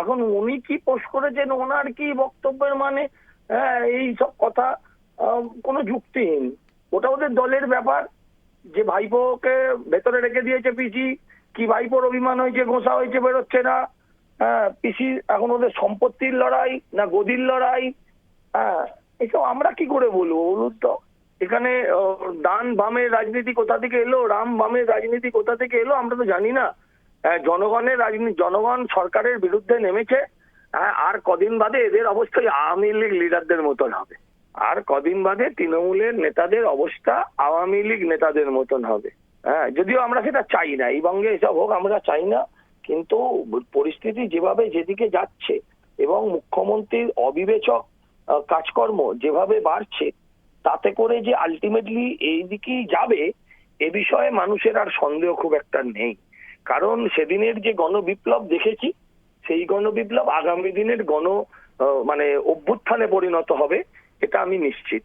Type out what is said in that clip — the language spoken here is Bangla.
এখন উনি কি পোস্ট করেছেন, ওনার কি বক্তব্যের মানে হ্যাঁ এই সব কথা কোনো যুক্তিহীন ওটা ওদের দলের ব্যাপার। যে ভাইপোকে ভেতরে রেখে দিয়েছে পিসি, কি ভাইপোর অভিমান হয়েছে, ঘোষা হয়েছে, বেরোচ্ছে না। হ্যাঁ পিসি, এখন ওদের সম্পত্তির লড়াই না গদির লড়াই? হ্যাঁ এসব আমরা কি করে বলব বলুন তো? এখানে ডান বামের রাজনীতি কোথা থেকে এলো, রাম বামের রাজনীতি কোথা থেকে এলো, আমরা তো জানি না। জনগণের রাজনীতি জনগণ সরকারের বিরুদ্ধে নেমেছে আর কদিন বাদে এদের অবস্থা আওয়ামী লীগ লিডারদের মতন হবে। আর কদিন বাদে তৃণমূলের নেতাদের অবস্থা আওয়ামী লীগ নেতাদের মতন হবে। হ্যাঁ যদিও আমরা সেটা চাই না, এই বঙ্গে এসব হোক, আমরা চাই না, কিন্তু পরিস্থিতি যেভাবে যেদিকে যাচ্ছে এবং মুখ্যমন্ত্রীর অবিবেচক কাজকর্ম যেভাবে বাড়ছে, তাতে করে যে আলটিমেটলি এই দিকেই যাবে, এ বিষয়ে মানুষের আর সন্দেহ খুব একটা নেই। কারণ সেদিনের যে গণবিপ্লব দেখেছি, সেই গণবিপ্লব আগামী দিনের গণ মানে অভ্যুত্থানে পরিণত হবে, এটা আমি নিশ্চিত।